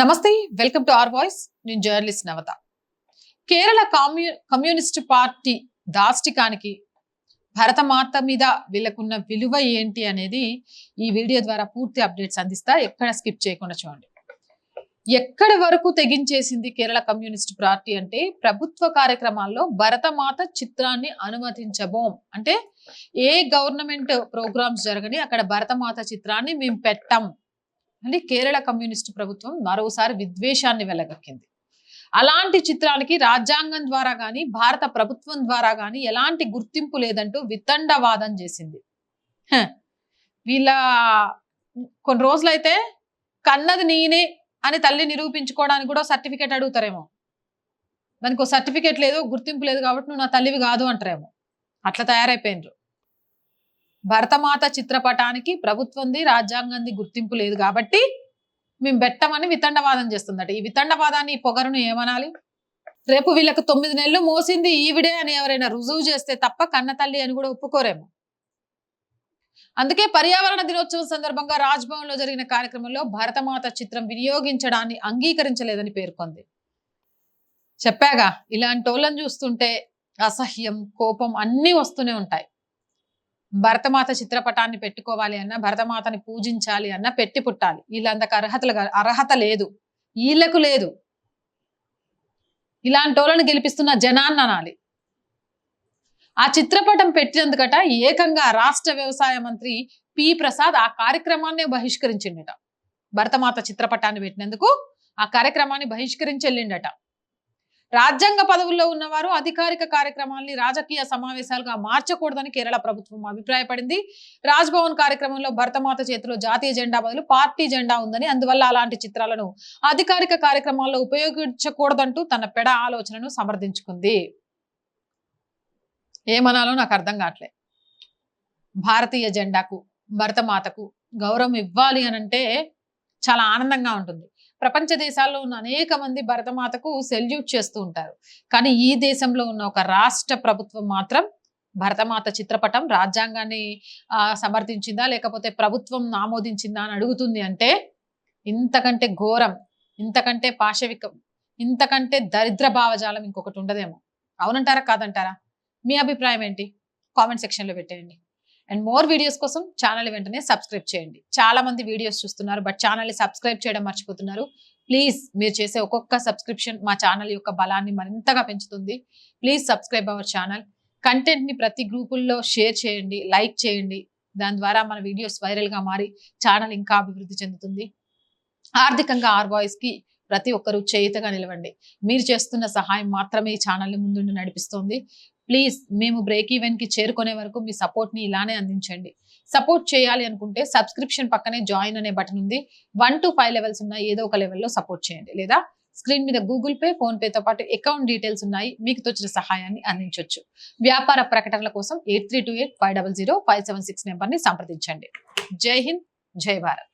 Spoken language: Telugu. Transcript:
నమస్తే వెల్కమ్ టు ఆర్ వాయిస్. నేను జర్నలిస్ట్ నవత. కేరళ కమ్యూ కమ్యూనిస్ట్ పార్టీ దాష్టికానికి భరతమాత మీద వీళ్ళకున్న విలువ ఏంటి అనేది ఈ వీడియో ద్వారా పూర్తి అప్డేట్స్ అందిస్తా. ఎక్కడ స్కిప్ చేయకుండా చూడండి. ఎక్కడి వరకు తెగించేసింది కేరళ కమ్యూనిస్ట్ పార్టీ అంటే ప్రభుత్వ కార్యక్రమాల్లో భరతమాత చిత్రాన్ని అనుమతించబోం. అంటే ఏ గవర్నమెంట్ ప్రోగ్రామ్స్ జరగని అక్కడ భరతమాత చిత్రాన్ని మేము పెట్టం. అని కేరళ కమ్యూనిస్టు ప్రభుత్వం మరోసారి విద్వేషాన్ని వెలగక్కింది. అలాంటి చిత్రాలకి రాజ్యాంగం ద్వారా కానీ భారత ప్రభుత్వం ద్వారా కానీ ఎలాంటి గుర్తింపు లేదంటూ వితండవాదం చేసింది. వీళ్ళ కొన్ని రోజులైతే కన్నది నేనే అని తల్లి నిరూపించుకోవడానికి కూడా సర్టిఫికేట్ అడుగుతారేమో. దానికి సర్టిఫికేట్ లేదు గుర్తింపు లేదు కాబట్టి నువ్వు నా తల్లివి కాదు అంటారేమో. అట్లా తయారైపోయినరు. భరతమాత చిత్రపటానికి ప్రభుత్వంది రాజ్యాంగంది గుర్తింపు లేదు కాబట్టి మేము పెట్టమని వితండవాదం చేస్తుందట. ఈ వితండవాదాన్ని ఈ పొగరును ఏమనాలి? రేపు వీళ్ళకి తొమ్మిది నెలలు మోసింది ఈవిడే అని ఎవరైనా రుజువు చేస్తే తప్ప కన్న తల్లి అని కూడా ఒప్పుకోరేమో. అందుకే పర్యావరణ దినోత్సవం సందర్భంగా రాజ్భవన్లో జరిగిన కార్యక్రమంలో భరతమాత చిత్రం వినియోగించడాన్ని అంగీకరించలేదని పేర్కొంది. చెప్పాగా ఇలాంటి వాళ్ళని చూస్తుంటే అసహ్యం కోపం అన్నీ వస్తూనే ఉంటాయి. భరతమాత చిత్రపటాన్ని పెట్టుకోవాలి అన్నా భరతమాతని పూజించాలి అన్నా పెట్టి పుట్టాలి. వీళ్ళందకు అర్హతలు అర్హత లేదు. వీళ్ళకు లేదు. ఇలాంటి వాళ్ళని గెలిపిస్తున్న జనాన్ని అనాలి. ఆ చిత్రపటం పెట్టినందుకట ఏకంగా రాష్ట్ర వ్యవసాయ మంత్రి పి. ప్రసాద్ ఆ కార్యక్రమాన్ని బహిష్కరించిండట. భరతమాత చిత్రపటాన్ని పెట్టినందుకు ఆ కార్యక్రమాన్ని బహిష్కరించి వెళ్ళిండట రాజ్యాంగ పదవుల్లో ఉన్నవారు అధికారిక కార్యక్రమాల్ని రాజకీయ సమావేశాలుగా మార్చకూడదని కేరళ ప్రభుత్వం అభిప్రాయపడింది. రాజ్భవన్ కార్యక్రమంలో భరతమాత చేతిలో జాతీయ జెండా బదులు పార్టీ జెండా ఉందని అందువల్ల అలాంటి చిత్రాలను అధికారిక కార్యక్రమాల్లో ఉపయోగించకూడదంటూ తన పెడ ఆలోచనను సమర్థించుకుంది. ఏమనాలో నాకు అర్థం కావట్లే. భారతీయ జెండాకు భరతమాతకు గౌరవం ఇవ్వాలి అని అంటే చాలా ఆనందంగా ఉంటుంది. ప్రపంచ దేశాల్లో ఉన్న అనేక మంది భరతమాతకు సెల్యూట్ చేస్తూ ఉంటారు. కానీ ఈ దేశంలో ఉన్న ఒక రాష్ట్ర ప్రభుత్వం మాత్రం భరతమాత చిత్రపటం రాజ్యాంగాన్ని సమర్థించిందా లేకపోతే ప్రభుత్వం ఆమోదించిందా అని అడుగుతుంది అంటే ఇంతకంటే ఘోరం ఇంతకంటే పాశవికం ఇంతకంటే దరిద్ర భావజాలం ఇంకొకటి ఉండదేమో. అవునంటారా కాదంటారా? మీ అభిప్రాయం ఏంటి? కామెంట్ సెక్షన్లో పెట్టేయండి. అండ్ మోర్ వీడియోస్ కోసం ఛానల్ వెంటనే సబ్స్క్రైబ్ చేయండి. చాలా మంది వీడియోస్ చూస్తున్నారు బట్ ఛానల్ని సబ్స్క్రైబ్ చేయడం మర్చిపోతున్నారు. ప్లీజ్ మీరు చేసే ఒక్కొక్క సబ్స్క్రిప్షన్ మా ఛానల్ యొక్క బలాన్ని మరింతగా పెంచుతుంది. ప్లీజ్ సబ్స్క్రైబ్ అవర్ ఛానల్ కంటెంట్ని ప్రతి గ్రూపుల్లో షేర్ చేయండి లైక్ చేయండి. దాని ద్వారా మన వీడియోస్ వైరల్గా మారి ఛానల్ ఇంకా అభివృద్ధి చెందుతుంది. ఆర్థికంగా ఆర్కి ప్రతి ఒక్కరూ చేయితగా నిలవండి. మీరు చేస్తున్న సహాయం మాత్రమే ఈ ఛానల్ని ముందుండి నడిపిస్తోంది. ప్లీజ్ మేము బ్రేక్ ఈవెన్కి చేరుకునే వరకు మీ సపోర్ట్ని ఇలానే అందించండి. సపోర్ట్ చేయాలి అనుకుంటే సబ్స్క్రిప్షన్ పక్కనే జాయిన్ అనే బటన్ ఉంది. వన్ టు ఫైవ్ లెవెల్స్ ఉన్న ఏదో ఒక లెవెల్లో సపోర్ట్ చేయండి. లేదా స్క్రీన్ మీద గూగుల్ పే ఫోన్ పేతో పాటు అకౌంట్ డీటెయిల్స్ ఉన్నాయి. మీకు తోచిన సహాయాన్ని అందించవచ్చు వ్యాపార ప్రకటనల కోసం eight three two eight five double zero five seven six నెంబర్ని సంప్రదించండి. జై హింద్ జై భారత్.